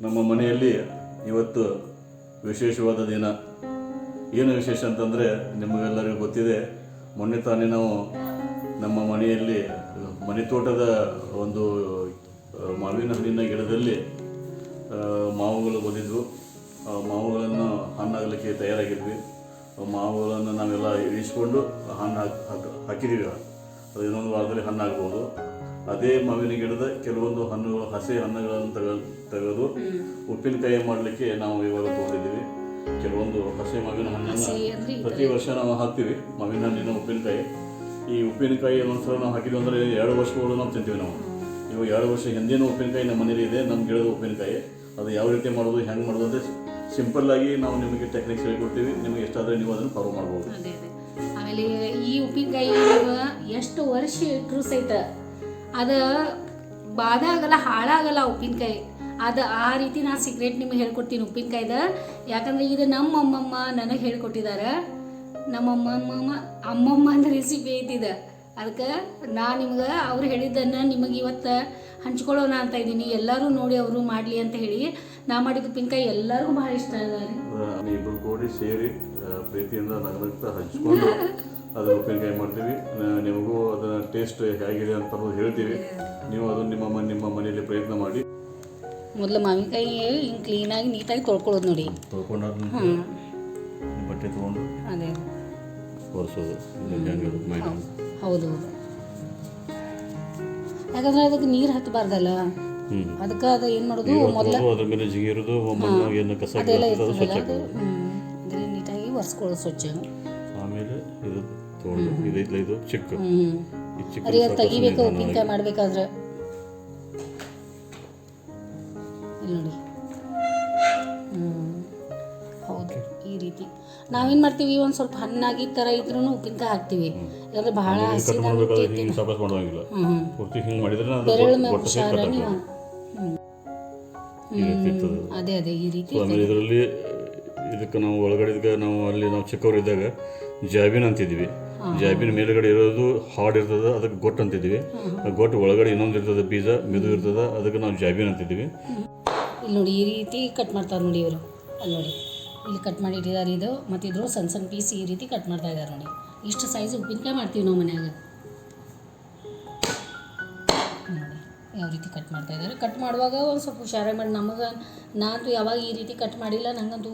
ನಮ್ಮ ಮನೆಯಲ್ಲಿ ಇವತ್ತು ವಿಶೇಷವಾದ ದಿನ. ಏನು ವಿಶೇಷ ಅಂತಂದರೆ ನಿಮಗೆಲ್ಲರಿಗೂ ಗೊತ್ತಿದೆ, ಮೊನ್ನೆ ತಾನೇ ನಾವು ನಮ್ಮ ಮನೆಯಲ್ಲಿ, ಮನೆ ತೋಟದ ಒಂದು ಮಾವಿನ ಹಣ್ಣಿನ ಗಿಡದಲ್ಲಿ ಮಾವುಗಳು ಬಂದಿದ್ವು. ಆ, ಮಾವುಗಳನ್ನು ಹಣ್ಣಾಗಲಿಕ್ಕೆ ತಯಾರಾಗಿದ್ವಿ. ಮಾವುಗಳನ್ನು ನಾವೆಲ್ಲ ಇಳಿಸ್ಕೊಂಡು ಹಣ್ಣು ಹಾಕ್- ಹಾಕಿದ್ದೀವಿ ಅದು ಇನ್ನೊಂದು ವಾರದಲ್ಲಿ ಹಣ್ಣಾಗ್ಬೋದು. ಅದೇ ಮಾವಿನ ಗಿಡದ ಕೆಲವೊಂದು ಹಣ್ಣುಗಳು ಹಸಿ ಹಣ್ಣುಗಳನ್ನು ತೆಗೆ ತೆಗೆದು ಉಪ್ಪಿನಕಾಯಿ ಮಾಡಲಿಕ್ಕೆ ನಾವು ಇವಾಗ ತೊಗೊಂಡಿದ್ದೀವಿ ಕೆಲವೊಂದು ಹಸಿ ಮಾವಿನ ಹಣ್ಣನ್ನು ಪ್ರತಿ ವರ್ಷ ನಾವು ಹಾಕ್ತೀವಿ ಮಾವಿನ ಹಣ್ಣಿನ ಉಪ್ಪಿನಕಾಯಿ. ಈ ಉಪ್ಪಿನಕಾಯಿ ಒಂದ್ಸಲ ನಾವು ಹಾಕಿದ್ವಿ ಅಂದರೆ ಎರಡು ವರ್ಷಗಳು ನಾವು ತಿಂತೀವಿ ನಾವು. ಇವಾಗ ಎರಡು ವರ್ಷ ಹಿಂದಿನ ಉಪ್ಪಿನಕಾಯಿ ನಮ್ಮ ಮನೇಲಿ ಇದೆ ನಮ್ಮ ಗಿಡದ ಉಪ್ಪಿನಕಾಯಿ. ಅದು ಯಾವ ರೀತಿ ಮಾಡೋದು ಹೆಂಗೆ ಮಾಡೋದು ಅಂದರೆ ಸಿಂಪಲ್ ಆಗಿ ನಾವು ನಿಮಗೆ ಟೆಕ್ನಿಕ್ಸ್ ಹೇಳ್ಕೊಡ್ತೀವಿ. ನಿಮಗೆ ಎಷ್ಟಾದರೆ ನೀವು ಅದನ್ನು ಫಾಲೋ ಮಾಡ್ಬೋದು. ಆಮೇಲೆ ಈ ಉಪ್ಪಿನಕಾಯಿ ಎಷ್ಟು ವರ್ಷ ಇಟ್ಟರು ಸಹಿತ ಅದು ಬಾಧ ಆಗಲ್ಲ, ಹಾಳಾಗಲ್ಲ ಉಪ್ಪಿನಕಾಯಿ. ಅದು ಆ ರೀತಿ ನಾನು ಸೀಕ್ರೆಟ್ ನಿಮ್ಗೆ ಹೇಳ್ಕೊಡ್ತೀನಿ ಉಪ್ಪಿನಕಾಯ್ದ. ಯಾಕಂದ್ರೆ ಇದು ನಮ್ಮ ಅಮ್ಮಮ್ಮ ನನಗೆ ಹೇಳ್ಕೊಟ್ಟಿದ್ದಾರೆ ನಮ್ಮ ಅಮ್ಮಮ್ಮ ಅಮ್ಮಮ್ಮನ ರೆಸಿಪಿ ಐತಿದೆ. ಅದಕ್ಕೆ ನಾನು ನಿಮ್ಗೆ ಅವ್ರು ಹೇಳಿದ್ದನ್ನು ನಿಮಗೆ ಇವತ್ತು ಹಂಚ್ಕೊಳ್ಳೋಣ ಅಂತ ಇದ್ದೀನಿ. ಎಲ್ಲರೂ ನೋಡಿ ಅವರು ಮಾಡಲಿ ಅಂತ ಹೇಳಿ ನಾ ಮಾಡಿದ ಉಪ್ಪಿನಕಾಯಿ ಎಲ್ಲರಿಗೂ ಭಾಳ ಇಷ್ಟ ಅದ ಸೇರಿ ಪ್ರೀತಿಯಿಂದ ಹಂಚ್ಕೊಂಡು ಅದನ್ನ ಉಪ್ಪಿನಕಾಯಿ ಮಾಡ್ತೀವಿ. ನ- ನಿಮಗೂ ಅದರ ಟೇಸ್ಟ್ ಹೇಗಿದೆ ಅಂತ ಹೇಳ್ತೀವಿ. ನೀವು ಅದನ್ನು ನಿಮ್ಮ ನಿಮ್ಮ ಮನೆಯಲ್ಲಿ ಪ್ರಯತ್ನ ಮಾಡಿ. ಮೊದಲು ಮಾವಿನಕಾಯಿ ಹಿಂಗೆ ಕ್ಲೀನಾಗಿ ನೀಟಾಗಿ ತೊಳ್ಕೊಳ್ಳೋದು ನೋಡಿ. ತೊಳ್ಕೊಂಡು ನಂತರ ಹ್ಞೂ ಬಟ್ಟೆ ತೊಗೊಂಡು ಅದೇ. ಒರೆಸೋದು. ಹೌದು. ಹೌದು. ಯಾಕಂದ್ರೆ ಅದಕ್ಕೆ ನೀರು ಹತ್ತಬಾರ್ದಲ್ಲ ಹ್ಞೂ ಅದಕ್ಕೆ ಅದು ಏನು ಮಾಡೋದು? ಮೊದಲು ಅದ್ರ ಮೇಲೆ ಜಿಗಿರೋದು ಮಣ್ಣಾಗ ಏನು ಕಸ ಅದೆಲ್ಲ ಇರ್ತದೆ ಅದು ಸ್ವಚ್ಛ ಅದು? ನೀಟಾಗಿ ಒರೆಸ್ಕೊಳ್ಳೋದು ಸ್ವಚ್ಛ. ಇದು ಚಿಕ್ಕ. ಈ ಉಪ್ಪಿನಕಾಯಿ ಮಾಡಬೇಕಾದ್ರೆ. ಇಲ್ಲಿ ನೋಡಿ. ಹೌದು ಈ ರೀತಿ. ನಾವೇನು ಮಾಡ್ತೀವಿ ಒಂದು ಸ್ವಲ್ಪ ಹಣ್ಣಾಗಿ ತರ ಇದ್ರೂ ಉಪ್ಪಿನಕಾಯಿ ಹಾಕ್ತೀವಿ. ಯಾಕಂದ್ರೆ ಬಹಳ ಕಟ್ ಹಸಿ ಮಾಡ್ಬೇಕಾದ್ರೆ ಹಿಂಗೆ ಸಾಪಾಸ್ ಮಾಡೋಂಗಿಲ್ಲ ಹ್ಞೂ ಪೂರ್ತಿ ಹಿಂಗೆ ಮಾಡಿದ್ರೆ ಅದು ಬೆರಳು ಮೇಲೆ ಆಗ್ತದೆ. ಈ ರೀತಿ ಇರ್ತದೆ ಅದೇ. ಅದೇ ಈ ರೀತಿ ಸೊ ಆಮೇಲೆ ಇದರಲ್ಲಿ ಇದಕ್ಕೆ ನಾವು ಒಳಗಡೆ ನಾವು ಅಲ್ಲಿ ನಾವು ಚಿಕ್ಕವರಿದ್ದಾಗ ಜಾಬಿನ್ ಅಂತಿದ್ವಿ ಜಾಬಿನ ಮೇಲುಗಡೆ ಇರೋದು ಹಾರ್ಡ್ ಇರ್ತದೆ, ಅದಕ್ಕೆ ಗೊಟ್ಟು ಅಂತಿದ್ದೀವಿ. ಗೊಟ್ಟು ಒಳಗಡೆ ಇನ್ನೊಂದು ಇರ್ತದೆ, ಬೀಜ ಮೆದು ಇರ್ತದೆ, ಅದಕ್ಕೆ ನಾವು ಜಾಬಿನ್ ಅಂತಿದ್ದೀವಿ. ಇಲ್ಲಿ ನೋಡಿ, ಈ ರೀತಿ ಕಟ್ ಮಾಡ್ತಾರೆ ನೋಡಿ ಇವರು. ಅಲ್ಲಿ ನೋಡಿ. ಇಲ್ಲಿ ಕಟ್ ಮಾಡಿ ಇಟ್ಟಿದ್ದಾರೆ ಇದು, ಮತ್ತು ಇದ್ರು ಸಣ್ಣ ಸಣ್ಣ ಪೀಸ್ ಈ ರೀತಿ ಕಟ್ ಮಾಡ್ತಾ ಇದ್ದಾರೆ ನೋಡಿ. ಇಷ್ಟು ಸೈಜ್ ಉಪ್ಪಿನಕಾಯಿ ಮಾಡ್ತೀವಿ ನಾವು ಮನ್ಯಾಗ. ನೋಡಿ ಯಾವ ರೀತಿ ಕಟ್ ಮಾಡ್ತಾ ಇದ್ದಾರೆ ಕಟ್ ಮಾಡುವಾಗ ಒಂದು ಸ್ವಲ್ಪ ಹುಷಾರಾಗಿ ಮಾಡಿ. ನಮಗೆ ನಾನಂತೂ ಯಾವಾಗ ಈ ರೀತಿ ಕಟ್ ಮಾಡಿಲ್ಲ ನನಗಂತೂ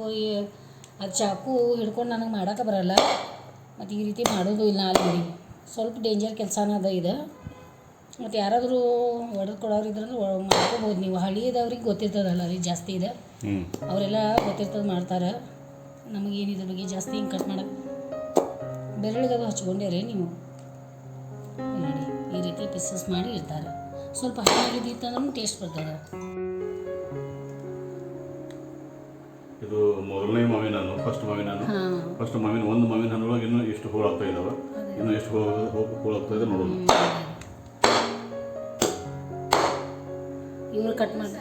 ಅದು ಚಾಕು ಹಿಡ್ಕೊಂಡು ನನಗೆ ಮಾಡೋಕೆ ಬರಲ್ಲ. ಮತ್ತು ಈ ರೀತಿ ಮಾಡೋದು ಇಲ್ಲ ಅಲ್ಲಿ ಸ್ವಲ್ಪ ಡೇಂಜರ್ ಕೆಲಸನೇ ಅದ ಇದು. ಮತ್ತು ಯಾರಾದರೂ ಹೊಡೆದು ಕೊಡೋರು ಇದ್ರಂದ್ರೆ ಮಾಡ್ಕೋಬೋದು ನೀವು. ಹಳ್ಳಿಯದವ್ರಿಗೆ ಗೊತ್ತಿರ್ತದಲ್ಲ ರೀ ಜಾಸ್ತಿ ಇದೆ. ಅವರೆಲ್ಲ ಗೊತ್ತಿರ್ತದೆ ಮಾಡ್ತಾರೆ. ನಮಗೇನು ಇದ್ರ ಬಗ್ಗೆ ಜಾಸ್ತಿ ಹಿಂಗೆ ಕಟ್ ಮಾಡಕ್ಕೆ ಬೆರಳಿಗೆ ಅದು ಹಚ್ಕೊಂಡೇರಿ ನೀವು. ಇಲ್ಲಿ ನೋಡಿ ಈ ರೀತಿ ಪೀಸಸ್ ಮಾಡಿ ಇರ್ತಾರೆ ಸ್ವಲ್ಪ ಹಣ್ಣಾಗಿದ್ದಿತ್ತು ಅಂದ್ರೆ ಟೇಸ್ಟ್ ಬರ್ತದೆ. ಇದು ಮೊದಲನೇ ಮಾವಿನ ಹಣ್ಣು ಫಸ್ಟ್ ಮಾವಿನ ಹಣ್ಣು. ಫಸ್ಟ್ ಮಾವಿನ ಒಂದು ಮಾವಿನ ಹಣ್ಣೊಳಗೆ ಇನ್ನೂ ಎಷ್ಟು ಹೋಳು ಆಗ್ತಾ ಇದಾವೆ? ಇನ್ನೂ ಎಷ್ಟು ಹೋಳು ಹೋಳು ಆಗ್ತಾ ಇದೆ ನೋಡೋದು ಇವರು ಕಟ್ ಮಾಡಿ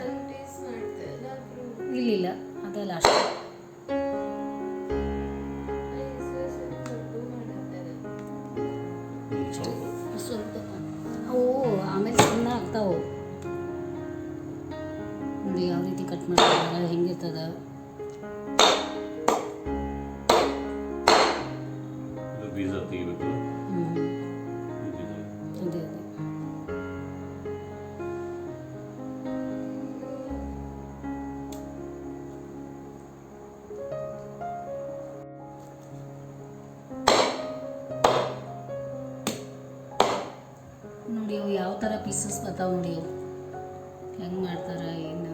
ಇಲ್ಲ ಇಲ್ಲ. ಅದೇ ಲಾಸ್ಟ್ ಸ್ವಲ್ಪ. ಸ್ವಲ್ಪ. ಅವು ಆಮೇಲೆ ಸಣ್ಣ ಆಗ್ತಾವು. ನೋಡಿ ಯಾವ ರೀತಿ ಕಟ್ ಮಾಡ್ತಾರೆ ಹೆಂಗಿರ್ತದ. ನೋಡಿ ಅವು ಯಾವ ಥರ ಪೀಸಸ್ ಬರ್ತಾವೆ ನೋಡಿ ಹೆಂಗೆ ಮಾಡ್ತಾರೆ ಏನು?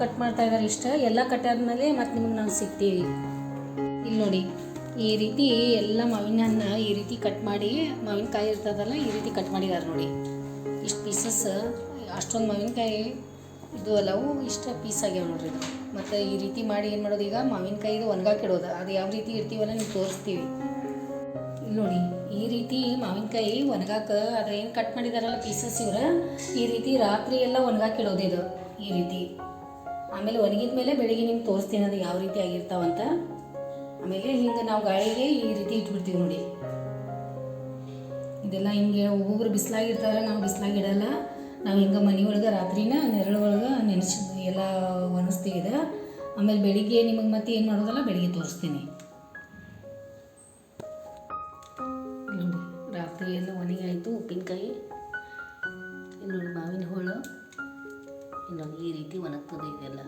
ಕಟ್ ಮಾಡ್ತಾ ಇದ್ದಾರೆ ಇಷ್ಟ, ಎಲ್ಲ ಕಟ್ ಆದ್ಮೇಲೆ ಮತ್ತೆ ನಿಮಗೆ ನಾವು ಸಿಗ್ತೀವಿ. ಇಲ್ಲಿ ನೋಡಿ, ಈ ರೀತಿ ಎಲ್ಲ ಮಾವಿನ ಹಣ್ಣು ಈ ರೀತಿ ಕಟ್ ಮಾಡಿ, ಮಾವಿನಕಾಯಿ ಇರ್ತದಲ್ಲ, ಈ ರೀತಿ ಕಟ್ ಮಾಡಿದ್ದಾರೆ ನೋಡಿ. ಇಷ್ಟು ಪೀಸಸ್ ಅಷ್ಟೊಂದು ಮಾವಿನಕಾಯಿ ಇದು ಅಲ್ಲವು, ಇಷ್ಟ ಪೀಸ್ ಆಗ್ಯಾವ ನೋಡ್ರಿ ಇದು. ಮತ್ತು ಈ ರೀತಿ ಮಾಡಿ ಏನು ಮಾಡೋದು ಈಗ, ಮಾವಿನಕಾಯಿದು ಒಣಗಾಕಿಡೋದು ಅದು ಯಾವ ರೀತಿ ಇರ್ತೀವಲ್ಲ ನೀವು ತೋರಿಸ್ತೀವಿ. ಇಲ್ಲಿ ನೋಡಿ, ಈ ರೀತಿ ಮಾವಿನಕಾಯಿ ಒಣಗಾಕ ಅದ್ರ ಏನು ಕಟ್ ಮಾಡಿದಾರಲ್ಲ ಪೀಸಸ್ ಇವ್ರ, ಈ ರೀತಿ ರಾತ್ರಿ ಎಲ್ಲ ಒಣಗಾಕಿಡೋದು ಇದು, ಈ ರೀತಿ. ಆಮೇಲೆ ಒಣಗಿದ ಮೇಲೆ ಬೆಳಿಗ್ಗೆ ನಿಮ್ಗೆ ತೋರಿಸ್ತೀನಿ ಅದು ಯಾವ ರೀತಿ ಆಗಿರ್ತಾವಂತ. ಆಮೇಲೆ ಹಿಂಗೆ ನಾವು ಗಾಳಿಗೆ ಈ ರೀತಿ ಇಟ್ಬಿಡ್ತೀವಿ ನೋಡಿ. ಇದೆಲ್ಲ ಹಿಂಗೆ ಒಬ್ಬೊಬ್ರು ಬಿಸಿಲಾಗಿರ್ತಾರೆ, ನಾವು ಬಿಸಿಲಾಗಿಡಲ್ಲ. ನಾವು ಹಿಂಗೆ ಮನೆಯೊಳಗೆ ರಾತ್ರಿನ ನೆರಳೊಳಗೆ ನೆನೆಸಿ ಎಲ್ಲ ಒಣಗಿಸ್ತೀವಿ ಇದು. ಆಮೇಲೆ ಬೆಳಿಗ್ಗೆ ನಿಮಗೆ ಮತ್ತೆ ಏನು ಮಾಡೋದಲ್ಲ ಬೆಳಿಗ್ಗೆ ತೋರಿಸ್ತೀನಿ. ರಾತ್ರಿ ಎಲ್ಲ ಒಣಗಿ ಆಯಿತು ಉಪ್ಪಿನಕಾಯಿ. ನೋಡಿ ಈ ರೀತಿ ಒಣಗ್ತದೆ ಇದೆಲ್ಲ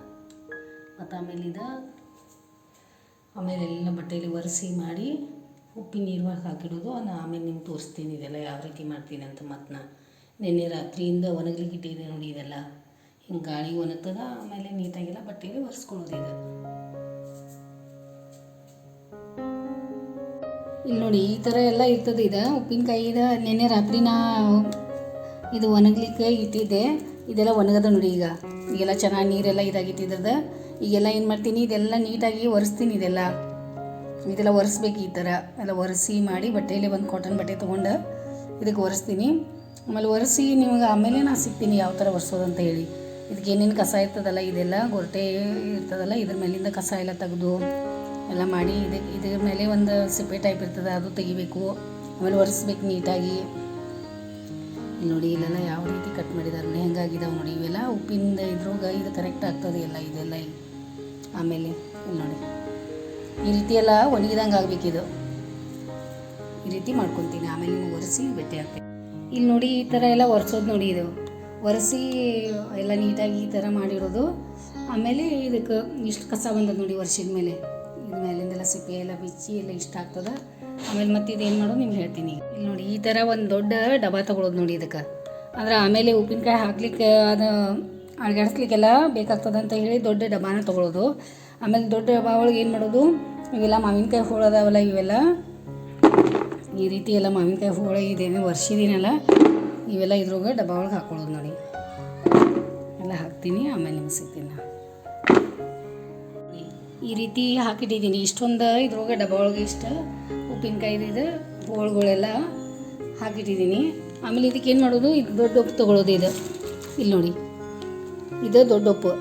ಮತ್ತು ಆಮೇಲೆ ಇದು, ಆಮೇಲೆ ಎಲ್ಲ ಬಟ್ಟೆಯಲ್ಲಿ ಒರೆಸಿ ಮಾಡಿ ಉಪ್ಪಿನ ನೀರು ಹಾಕಿಡೋದು ಆಮೇಲೆ ನಿಮ್ಗೆ ತೋರಿಸ್ತೀನಿ ಇದೆಲ್ಲ ಯಾವ ರೀತಿ ಮಾಡ್ತೀನಿ ಅಂತ ಮತ್ತು ನಾ ನಿನ್ನೆ ರಾತ್ರಿಯಿಂದ ಒಣಗ್ಲಿಕ್ಕೆ ಇಟ್ಟಿದೆ ನೋಡಿ ಇದೆಲ್ಲ. ಹಿಂಗೆ ಗಾಳಿ ಒಣಗ್ತದ, ಆಮೇಲೆ ನೀಟಾಗೆಲ್ಲ ಬಟ್ಟೆಯಲ್ಲಿ ಒರೆಸ್ಕೊಳ್ಳೋದು ಇದು ಇಲ್ಲಿ ನೋಡಿ ಈ ಥರ ಎಲ್ಲ ಇರ್ತದೆ ಇದು. ಉಪ್ಪಿನಕಾಯಿದ ನಿನ್ನೆ ರಾತ್ರಿ ಇದು ಒಣಗ್ಲಿಕ್ಕೆ ಇಟ್ಟಿದ್ದೆ. ಇದೆಲ್ಲ ಒಣಗದ ನೋಡಿ ಈಗ. ಈಗೆಲ್ಲ ಚೆನ್ನಾಗಿ ನೀರೆಲ್ಲ ಇದಾಗಿತ್ತು ಇದ್ರದ ಈಗೆಲ್ಲ ಏನು ಮಾಡ್ತೀನಿ, ಇದೆಲ್ಲ ನೀಟಾಗಿ ಒರೆಸ್ತೀನಿ ಇದೆಲ್ಲ. ಇದೆಲ್ಲ ಒರೆಸ್ಬೇಕು ಈ ಥರ. ಎಲ್ಲ ಒರೆಸಿ ಮಾಡಿ ಬಟ್ಟೆಯಲ್ಲಿ ಒಂದು ಕಾಟನ್ ಬಟ್ಟೆ ತೊಗೊಂಡು ಇದಕ್ಕೆ ಒರೆಸ್ತೀನಿ. ಆಮೇಲೆ ಒರೆಸಿ ನಿಮಗೆ ಆಮೇಲೆ ನಾನು ಸಿಗ್ತೀನಿ ಯಾವ ಥರ ಒರೆಸೋದು ಅಂತ ಹೇಳಿ. ಇದಕ್ಕೆ ಏನೇನು ಕಸ ಇರ್ತದಲ್ಲ, ಇದೆಲ್ಲ ಗೊರಟೆ ಇರ್ತದಲ್ಲ, ಇದ್ರ ಮೇಲಿಂದ ಕಸ ಎಲ್ಲ ತೆಗೆದು ಎಲ್ಲ ಮಾಡಿ ಇದಕ್ಕೆ, ಇದ್ರ ಮೇಲೆ ಒಂದು ಸಿಪ್ಪೆ ಟೈಪ್ ಇರ್ತದೆ, ಅದು ತೆಗಿಬೇಕು. ಆಮೇಲೆ ಒರೆಸ್ಬೇಕು ನೀಟಾಗಿ. ನೋಡಿ, ಇಲ್ಲೆಲ್ಲ ಯಾವ ರೀತಿ ಕಟ್ ಮಾಡಿದಾರೆ ನೋಡಿ ಹೆಂಗಾಗಿದಾವೆ ನೋಡಿ, ಇವೆಲ್ಲ ಉಪ್ಪಿಂದ ಇದ್ರೋಗ ಇದು ಕರೆಕ್ಟ್ ಆಗ್ತದೆ ಎಲ್ಲ ಇದೆಲ್ಲ ಆಮೇಲೆ ಇಲ್ಲಿ ನೋಡಿ. ಈ ರೀತಿ ಎಲ್ಲ ಒಣಗಿದಂಗೆ ಆಗಬೇಕಿದು. ಈ ರೀತಿ ಮಾಡ್ಕೊತೀನಿ, ಆಮೇಲೆ ಒರೆಸಿ ಭೇಟಿ ಹಾಕ್ತೀನಿ. ಇಲ್ಲಿ ನೋಡಿ, ಈ ಥರ ಎಲ್ಲ ಒರೆಸೋದು ನೋಡಿ ಇದು. ಒರೆಸಿ ಎಲ್ಲ ನೀಟಾಗಿ ಈ ಥರ ಮಾಡಿರೋದು. ಆಮೇಲೆ ಇದಕ್ಕೆ ಇಷ್ಟು ಕಸ ಬಂದದ್ದು ನೋಡಿ ವರ್ಷದ ಮೇಲೆ. ಇದ್ರ ಮೇಲಿಂದೆಲ್ಲ ಸಿಪ್ಪೆ ಎಲ್ಲ ಬಿಚ್ಚಿ ಎಲ್ಲ ಇಷ್ಟ ಆಗ್ತದೆ. ಆಮೇಲೆ ಮತ್ತೆ ಏನು ಮಾಡೋದು ನಿಮ್ಗೆ ಹೇಳ್ತೀನಿ. ಇಲ್ಲಿ ನೋಡಿ, ಈ ಥರ ಒಂದು ದೊಡ್ಡ ಡಬ್ಬ ತೊಗೊಳೋದು ನೋಡಿ ಇದಕ್ಕೆ. ಅಂದ್ರೆ ಆಮೇಲೆ ಉಪ್ಪಿನಕಾಯಿ ಹಾಕ್ಲಿಕ್ಕೆ ಅದು ಅಡ್ಗಾಡ್ಸ್ಲಿಕ್ಕೆಲ್ಲ ಬೇಕಾಗ್ತದೆ ಅಂತ ಹೇಳಿ ದೊಡ್ಡ ಡಬ್ಬಾನ ತೊಗೊಳೋದು. ಆಮೇಲೆ ದೊಡ್ಡ ಡಬ್ಬ ಒಳಗೆ ಏನು ಮಾಡೋದು, ಇವೆಲ್ಲ ಮಾವಿನಕಾಯಿ ಹೋಳದಾವಲ್ಲ ಇವೆಲ್ಲ. ಈ ರೀತಿ ಎಲ್ಲ ಮಾವಿನಕಾಯಿ ಹೋಳ ಇದೇನು ವರ್ಷದಿನಲ್ಲ, ಇವೆಲ್ಲ ಇದ್ರೊಳಗೆ ಡಬ್ಬ ಒಳಗೆ ಹಾಕೊಳ್ಳೋದು ನೋಡಿ. ಎಲ್ಲ ಹಾಕ್ತೀನಿ, ಆಮೇಲೆ ನಿಮ್ಗೆ ಸಿಗ್ತೀನಿ ಈ ರೀತಿ ಹಾಕಿಟ್ಟಿದ್ದೀನಿ. ಇಷ್ಟೊಂದು ಇದ್ರೊಳಗೆ ಡಬ್ಬ ಒಳಗೆ ಇಷ್ಟು. ಉಪ್ಪಿನಕಾಯಿ ಇದು, ಹೋಳುಗಳೆಲ್ಲ ಹಾಕಿಟ್ಟಿದ್ದೀನಿ. ಆಮೇಲೆ ಇದಕ್ಕೆ ಏನು ಮಾಡೋದು? ಇದು ದೊಡ್ಡ ಉಪ್ಪು ತೊಗೊಳೋದು ಇದು. ಇಲ್ಲಿ ನೋಡಿ. ಇದು ದೊಡ್ಡ ಉಪ್ಪು.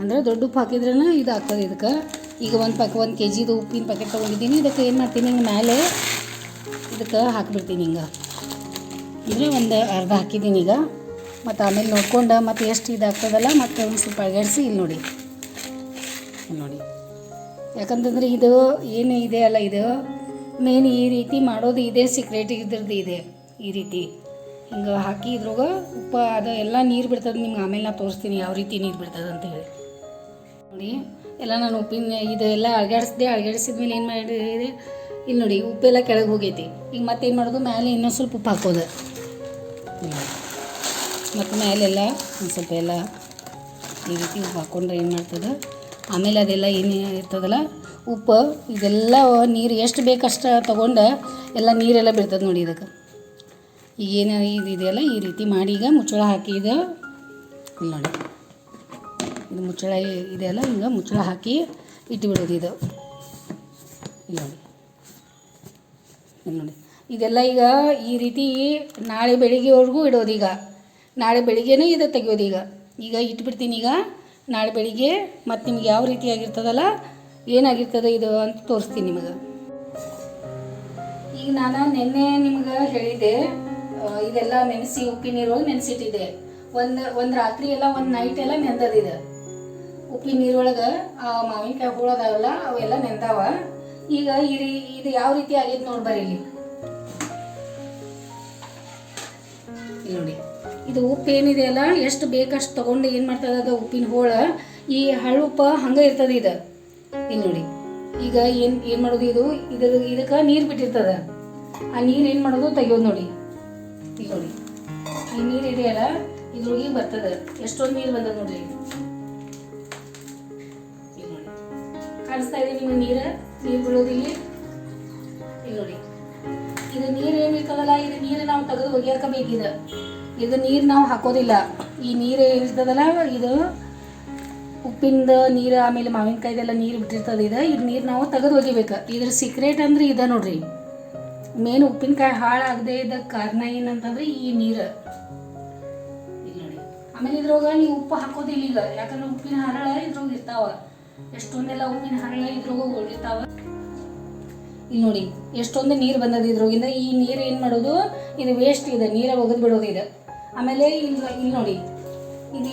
ಅಂದರೆ ದೊಡ್ಡ ಉಪ್ಪು ಹಾಕಿದ್ರೇ ಇದು ಆಗ್ತದೆ ಇದಕ್ಕೆ. ಈಗ ಒಂದು ಪಕ್ಕ ಒಂದು ಕೆ ಜಿದು ಉಪ್ಪಿನ ಪ್ಯಾಕೆಟ್ ತೊಗೊಂಡಿದ್ದೀನಿ. ಇದಕ್ಕೆ ಏನು ಮಾಡ್ತೀನಿ? ಹಿಂಗೆ ಮೇಲೆ ಇದಕ್ಕೆ ಹಾಕಿಬಿಡ್ತೀನಿ ಹಿಂಗೆ. ಅಂದರೆ ಒಂದು ಅರ್ಧ ಹಾಕಿದ್ದೀನಿ ಈಗ. ಮತ್ತು ಆಮೇಲೆ ನೋಡ್ಕೊಂಡು ಮತ್ತು ಎಷ್ಟು ಇದಾಗ್ತದಲ್ಲ, ಮತ್ತು ಒಂದು ಸ್ವಲ್ಪ ಅಳಗಾಡಿಸಿ ಇಲ್ಲಿ ನೋಡಿ. ನೋಡಿ. ಯಾಕಂತಂದರೆ ಇದು ಏನು ಇದೆ ಅಲ್ಲ ಇದು. ಮೇನ್ ಈ ರೀತಿ ಮಾಡೋದು ಇದೆ ಸೀಕ್ರೆಟ್ ಇದ್ರದ್ದು ಇದೆ ಈ ರೀತಿ. ಹಿಂಗೆ ಹಾಕಿ ಇದ್ರೋಗ ಉಪ್ಪ, ಅದು ಎಲ್ಲ ನೀರು ಬಿಡ್ತದೆ, ನಿಮ್ಗೆ ಆಮೇಲೆ ನಾನು ತೋರಿಸ್ತೀನಿ ಯಾವ ರೀತಿ ನೀರು ಬಿಡ್ತದೆ ಅಂತ ಹೇಳಿ. ನೋಡಿ, ಎಲ್ಲ ನಾನು ಉಪ್ಪಿನ ಇದು ಎಲ್ಲ ಅಳಗಾಡಿಸ್ದೆ ಮೇಲೆ ಏನು ಮಾಡಿದೆ ಇಲ್ಲಿ ನೋಡಿ, ಉಪ್ಪೆಲ್ಲ ಕೆಳಗೆ ಹೋಗೈತಿ. ಈಗ ಮತ್ತೇನು ಮಾಡೋದು? ಮೇಲೆ ಇನ್ನೊಂದು ಸ್ವಲ್ಪ ಉಪ್ಪು ಹಾಕೋದು. ಮತ್ತು ಮೇಲೆಲ್ಲ ಒಂದು ಸ್ವಲ್ಪ ಎಲ್ಲ ಈ ರೀತಿ ಉಪ್ಪು ಹಾಕ್ಕೊಂಡ್ರೆ ಏನು ಮಾಡ್ತದೆ? ಆಮೇಲೆ ಅದೆಲ್ಲ ಏನು ಇರ್ತದಲ್ಲ, ಉಪ್ಪು, ಇದೆಲ್ಲ ನೀರು ಎಷ್ಟು ಬೇಕಷ್ಟು ತೊಗೊಂಡು ಎಲ್ಲ ನೀರೆಲ್ಲ ಬಿಡ್ತದೆ ನೋಡಿ ಇದಕ್ಕೆ. ಈಗ ಏನು ಇದು ಇದೆಯಲ್ಲ, ಈ ರೀತಿ ಮಾಡಿ ಈಗ ಮುಚ್ಚಳ ಹಾಕಿ ಇದು ಇಲ್ಲಿ ನೋಡಿ. ಇದು ಮುಚ್ಚಳ ಇದೆಯಲ್ಲ ಹಿಂಗೆ ಮುಚ್ಚಳ ಹಾಕಿ ಇಟ್ಟುಬಿಡೋದು ಇದು. ಇಲ್ಲಿ ನೋಡಿ. ಇಲ್ಲಿ ನೋಡಿ. ಇದೆಲ್ಲ ಈಗ ಈ ರೀತಿ ನಾಳೆ ಬೆಳಿಗ್ಗೆವರೆಗೂ ಇಡೋದು ಈಗ. ನಾಳೆ ಬೆಳಿಗ್ಗೆನೇ ಇದು ತೆಗಿಯೋದು ಈಗ. ಈಗ ಇಟ್ಬಿಡ್ತೀನಿ ಈಗ. ನಾಳೆ ಬೆಳಿಗ್ಗೆ ಮತ್ತು ನಿಮ್ಗೆ ಯಾವ ರೀತಿ ಆಗಿರ್ತದಲ್ಲ, ಏನಾಗಿರ್ತದೆ ಇದು ಅಂತ ತೋರಿಸ್ತೀನಿ ನಿಮಗೆ. ಈಗ ನಾನು ನಿನ್ನೆ ನಿಮ್ಗೆ ಹೇಳಿದ್ದೆ ಇದೆಲ್ಲ ನೆನೆಸಿ ಉಪ್ಪಿನ ನೆನೆಸಿಟ್ಟಿದ್ದೆ. ಒಂದು ಒಂದು ರಾತ್ರಿ ಎಲ್ಲ, ಒಂದು ನೈಟ್ ಎಲ್ಲ ನೆಂದದಿದೆ. ಉಪ್ಪಿನ ನೀರೊಳಗೆ ಆ ಮಾವಿನಕಾಯಿ ಹುಳದಾವಲ್ಲ ಅವೆಲ್ಲ ನೆಂದಾವ. ಈಗ ಈ ರೀ- ಇದು ಯಾವ ರೀತಿ ಆಗೈತೆ ನೋಡಿ ಇಲ್ಲಿ ನೋಡಿ. ಇದು ಉಪ್ಪು ಏನಿದೆಯಲ್ಲ ಎಷ್ಟು ಬೇಕಷ್ಟು ತಗೊಂಡು ಏನು ಮಾಡ್ತದ ಅದು ಉಪ್ಪಿನ ಹೋಳ, ಈ ಹಳ್ಳುಪ್ಪ ಹಂಗೆ ಇರ್ತದೆ ಇದು. ಇಲ್ಲಿ ನೋಡಿ, ಈಗ ಏನು ಏನು ಮಾಡೋದು ಇದು? ಇದ್ರ, ಇದಕ್ಕೆ ನೀರು ಬಿಟ್ಟಿರ್ತದೆ. ಆ ನೀರು ಏನು ಮಾಡೋದು? ತೆಗಿಯೋದು ನೋಡಿ. ಇಲ್ಲಿ ನೋಡಿ, ಈ ನೀರು ಇದೆಯಲ್ಲ ಇದ್ರೊಳಗೆ ಬರ್ತದೆ. ಎಷ್ಟೊಂದು ನೀರು ಬಂದದ ನೋಡ್ರಿ. ಕಾಣಿಸ್ತಾ ಇದೆ ನಿಮಗೆ ನೀರು? ನೀರು ಬಿಡೋದು ಇಲ್ಲಿ? ನೋಡಿ, ಇದು ನೀರು ಏನಿರ್ತದಲ್ಲ ಇದು ನೀರು ನಾವು ತೆಗೆದು ಒಗ್ಯಾಕಬೇಕಿದೆ ಇದು ನೀರು ನಾವು ಹಾಕೋದಿಲ್ಲ. ಈ ನೀರು ಇರ್ತದಲ್ಲ, ಇದು ಉಪ್ಪಿಂದ ನೀರು, ಆಮೇಲೆ ಮಾವಿನಕಾಯ್ದೆಲ್ಲ ನೀರು ಬಿಟ್ಟಿರ್ತದೆ ಇದು. ಇದು ನೀರು ನಾವು ತೆಗೆದು ಒಗಿಬೇಕು. ಇದ್ರ ಸೀಕ್ರೆಟ್ ಅಂದ್ರೆ ಇದೆ ನೋಡ್ರಿ. ಮೇನ್ ಉಪ್ಪಿನಕಾಯಿ ಹಾಳಾಗದೆ ಇದ್ದ ಕಾರಣ ಏನಂತಂದ್ರೆ ಈ ನೀರು. ಆಮೇಲೆ ಇದ್ರೊಳಗ ನೀವು ಉಪ್ಪು ಹಾಕೋದಿಲ್ಲ ಈಗ. ಯಾಕಂದ್ರೆ ಉಪ್ಪಿನ ಹರಳ ಇದ್ರೊಳಗೆ ಇರ್ತಾವ. ಎಷ್ಟೊಂದೆಲ್ಲ ಉಪ್ಪಿನ ಹರಳ ಇದ್ರೊಳಗೆ ಹೋಗಿರ್ತಾವ ಇಲ್ಲಿ ನೋಡಿ, ಎಷ್ಟೊಂದು ನೀರು ಬಂದದ ಇದ್ರೊಳಗಿಂದ ಈ ನೀರು ಏನು ಮಾಡೋದು? ಇದು ವೇಸ್ಟ್ ಇದೆ. ನೀರ ಒಗೆದು ಬಿಡೋದು ಇದು. ಆಮೇಲೆ ಇಲ್ಲಿ ಇಲ್ಲಿ ನೋಡಿ. ಇದು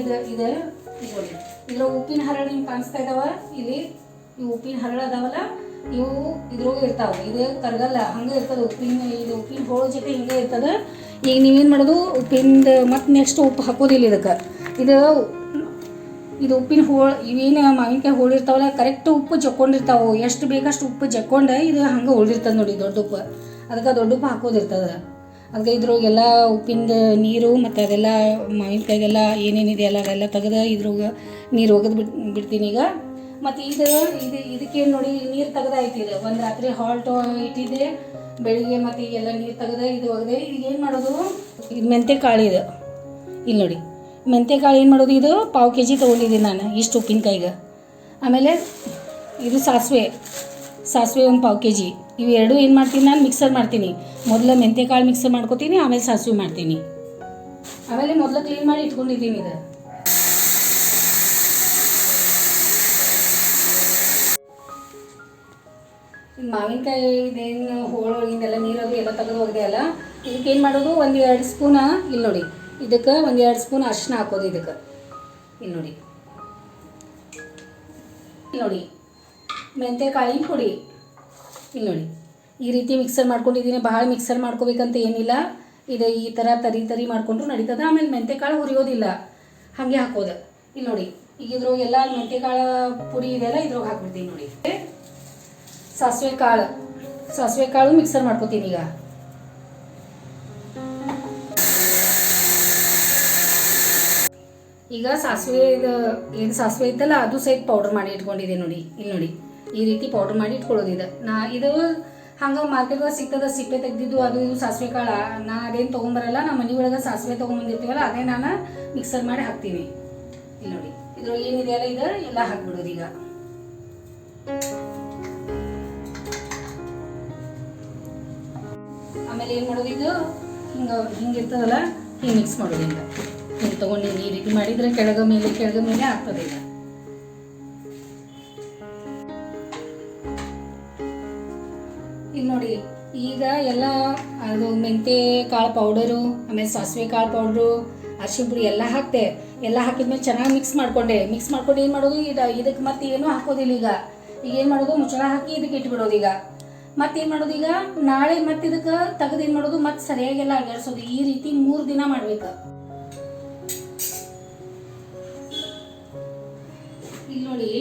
ಇದು ಇದು? ನೋಡಿ ಇದ್ರ ಉಪ್ಪಿನ ಹರಳು ನಿಮ್ಗೆ ಕಾಣಿಸ್ತಾ ಇದಾವ? ಇಲ್ಲಿ ಈ ಉಪ್ಪಿನ ಹರಳು ಅದಾವಲ್ಲ, ಇವು ಇದ್ರೊಳಗೆ ಇರ್ತಾವ. ಇದು ಕರಗಲ್ಲ, ಹಂಗೆ ಇರ್ತದೆ ಉಪ್ಪಿನ, ಇದು ಉಪ್ಪಿನ ಹೋಳು ಜೊತೆ ಹಿಂಗೆ ಇರ್ತದೆ. ಈಗ ನೀವೇನು ಮಾಡೋದು? ಉಪ್ಪಿಂದ ಮತ್ತೆ ನೆಕ್ಸ್ಟ್ ಉಪ್ಪು ಹಾಕೋದಿಲ್ಲ ಇದಕ್ಕೆ. ಇದು ಇದು ಉಪ್ಪಿನ ಹೋಳು, ಇವೇನು ಮಾವಿನಕಾಯಿ ಹೋಳು ಇರ್ತಾವಲ್ಲ ಕರೆಕ್ಟ್ ಉಪ್ಪು ಜಕ್ಕೊಂಡಿರ್ತಾವೆ. ಎಷ್ಟು ಬೇಕಷ್ಟು ಉಪ್ಪು ಜಕ್ಕೊಂಡೆ ಇದು ಹಂಗೆ ಉಳಿದಿರ್ತದೆ ನೋಡಿ, ದೊಡ್ಡ ಉಪ್ಪು. ಅದಕ್ಕೆ ದೊಡ್ಡ ಉಪ್ಪು ಹಾಕೋದಿರ್ತದೆ. ಅದಕ್ಕೆ ಇದ್ರೊಳಗೆಲ್ಲ ಉಪ್ಪಿಂದ ನೀರು ಮತ್ತು ಅದೆಲ್ಲ ಮಾವಿನಕಾಯಿಗೆಲ್ಲ ಏನೇನಿದೆಯಲ್ಲ ಅದೆಲ್ಲ ತೆಗೆದು ಇದ್ರೊಳಗೆ ನೀರು ಒಗೆದು ಬಿಟ್ಟು ಬಿಡ್ತೀನಿ ಈಗ. ಮತ್ತು ಇದು ಇದು ಇದಕ್ಕೇನು ನೋಡಿ ನೀರು ತೆಗೆದಾಯ್ತು ಇದು. ಒಂದು ರಾತ್ರಿ ಹಾಲ್ಟು ಇಟ್ಟಿದ್ದೆ. ಬೆಳಿಗ್ಗೆ ಮತ್ತು ಈಗೆಲ್ಲ ನೀರು ತೆಗೆದು ಇದು ಒಗೆದೆ. ಈಗ ಏನು ಮಾಡೋದು? ಇದು ಮೆಂತ್ಯ ಕಾಳು ಇದು. ಇಲ್ಲಿ ನೋಡಿ. ಮೆಂತ್ಯಕಾಳು ಏನು ಮಾಡೋದು ಇದು? ಪಾವು ಕೆ ಜಿ ತೊಗೊಂಡಿದ್ದೀನಿ ನಾನು ಇಷ್ಟು ಉಪ್ಪಿನಕಾಯಿಗೆ. ಆಮೇಲೆ ಇದು ಸಾಸಿವೆ. ಸಾಸಿವೆ ಒಂದು ಪಾವು ಕೆ ಜಿ ಇವು ಎರಡು ಏನು ಮಾಡ್ತೀನಿ ನಾನು? ಮಿಕ್ಸರ್ ಮಾಡ್ತೀನಿ. ಮೊದಲು ಮೆಂತ್ಯಕಾಳು ಮಿಕ್ಸರ್ ಮಾಡ್ಕೊತೀನಿ, ಆಮೇಲೆ ಸಾಸಿವೆ ಮಾಡ್ತೀನಿ. ಆಮೇಲೆ ಮೊದಲು ಕ್ಲೀನ್ ಮಾಡಿ ಇಟ್ಕೊಂಡಿದ್ದೀನಿ ಇದು ಮಾವಿನಕಾಯಿ ಇದೇನು ಹೋಳೊಳಗಿಂದೆಲ್ಲ ನೀರದು ಎಲ್ಲ ತೆಗೆದು ಹೋಗಿದೆಯಲ್ಲ ಇದಕ್ಕೆ ಏನು ಮಾಡೋದು? ಒಂದು ಎರಡು ಸ್ಪೂನ ಇಲ್ಲಿ ನೋಡಿ. ಇದಕ್ಕೆ ಒಂದು ಎರಡು ಸ್ಪೂನ್ ಅರಿಶಿನ ಹಾಕೋದು ಇದಕ್ಕೆ. ಇಲ್ಲಿ ನೋಡಿ. ನೋಡಿ. ಮೆಂತ್ಯಕಾಳಿನ ಪುಡಿ. ಇಲ್ಲಿ ನೋಡಿ, ಈ ರೀತಿ ಮಿಕ್ಸರ್ ಮಾಡ್ಕೊಂಡಿದ್ದೀನಿ ಭಾಳ ಮಿಕ್ಸರ್ ಮಾಡ್ಕೋಬೇಕಂತ ಏನಿಲ್ಲ. ಇದು ಈ ಥರ ತರಿ ತರಿ ಮಾಡ್ಕೊಂಡ್ರು ನಡೀತದೆ. ಆಮೇಲೆ ಮೆಂತ್ಯಕಾಳು ಹುರಿಯೋದಿಲ್ಲ. ಹಾಗೆ ಹಾಕೋದು. ಇಲ್ಲಿ ನೋಡಿ, ಈಗ ಇದ್ರೊಳಗೆಲ್ಲ ಮೆಂತ್ಯಕಾಳು ಪುಡಿ ಇದೆಲ್ಲ ಇದ್ರೊಳಗೆ ಹಾಕ್ಬಿಡ್ತೀನಿ ನೋಡಿ. ಸಾಸಿವೆ ಕಾಳು. ಸಾಸಿವೆ ಕಾಳು ಮಿಕ್ಸರ್ ಮಾಡ್ಕೋತೀನಿ ಈಗ. ಈಗ ಸಾಸಿವೆ ಇದು, ಏನು ಸಾಸಿವೆ ಇತ್ತಲ್ಲ ಅದು ಸಹಿತ ಪೌಡರ್ ಮಾಡಿ ಇಟ್ಕೊಂಡಿದ್ದೀನಿ ನೋಡಿ. ಇಲ್ಲಿ ನೋಡಿ. ಈ ರೀತಿ ಪೌಡರ್ ಮಾಡಿ ಇಟ್ಕೊಳ್ಳೋದು ಇದು ನಾ ಇದು ಹಂಗೆ ಮಾರ್ಕೆಟ್ದಾಗ ಸಿಗ್ತದ, ಸಿಪ್ಪೆ ತೆಗ್ದಿದ್ದು ಅದು ಇದು ಸಾಸಿವೆ ಕಾಳ, ನಾ ಅದೇನು ತೊಗೊಂಬರಲ್ಲ ನಮ್ಮ ಮನೆ ಒಳಗೆ ಸಾಸಿವೆ ತೊಗೊಂಬಂದಿರ್ತೀವಲ್ಲ, ಅದೇ ನಾನು ಮಿಕ್ಸರ್ ಮಾಡಿ ಹಾಕ್ತೀನಿ. ಇಲ್ಲಿ ನೋಡಿ, ಇದ್ರೊಳಗೆ ಏನಿದೆಯಲ್ಲ ಇದು? ಎಲ್ಲ ಹಾಕ್ಬಿಡೋದು ಈಗ. ಆಮೇಲೆ ಏನು ಮಾಡೋದು ಇದು? ಹಿಂಗೆ ಹಿಂಗೆ ಇರ್ತದಲ್ಲ, ಹಿಂಗೆ ಮಿಕ್ಸ್ ಮಾಡೋದು ಹಿಂಗೆ. ಹಿಂಗೆ ತೊಗೊಂಡು ಈ ರೀತಿ ಮಾಡಿದರೆ ಕೆಳಗ ಮೇಲೆ ಕೆಳಗ ಮೇಲೆ ಆಗ್ತದೆ ಈಗ. ನೋಡಿ, ಈಗ ಎಲ್ಲ ಅದು ಮೆಂತೆ ಕಾಳು ಪೌಡರು ಆಮೇಲೆ ಸಾಸಿವೆ ಕಾಳು ಪೌಡ್ರು ಅರ್ಶಿನ ಪುಡಿ ಎಲ್ಲ ಹಾಕ್ತೆ ಎಲ್ಲ ಹಾಕಿದ್ಮೇಲೆ ಚೆನ್ನಾಗಿ ಮಿಕ್ಸ್ ಮಾಡ್ಕೊಂಡೆ. ಮಿಕ್ಸ್ ಮಾಡ್ಕೊಂಡು ಏನು ಮಾಡೋದು? ಇದು ಇದಕ್ಕೆ ಮತ್ತೆ ಏನೂ ಹಾಕೋದಿಲ್ಲ ಈಗ. ಈಗ ಏನು ಮಾಡೋದು? ಮುಚ್ಚಳ ಹಾಕಿ ಇದಕ್ಕೆ ಇಟ್ಬಿಡೋದು ಈಗ. ಮತ್ತೇನು ಮಾಡೋದು ಈಗ? ನಾಳೆ ಮತ್ತೆ ಇದಕ್ಕೆ ತೆಗೆದು ಏನು ಮಾಡೋದು? ಮತ್ತೆ ಸರಿಯಾಗೆಲ್ಲ ಅಡ್ಯಾಡ್ಸೋದು ಈ ರೀತಿ ಮೂರು ದಿನ ಮಾಡ್ಬೇಕು. ಇಲ್ಲಿ ನೋಡಿ,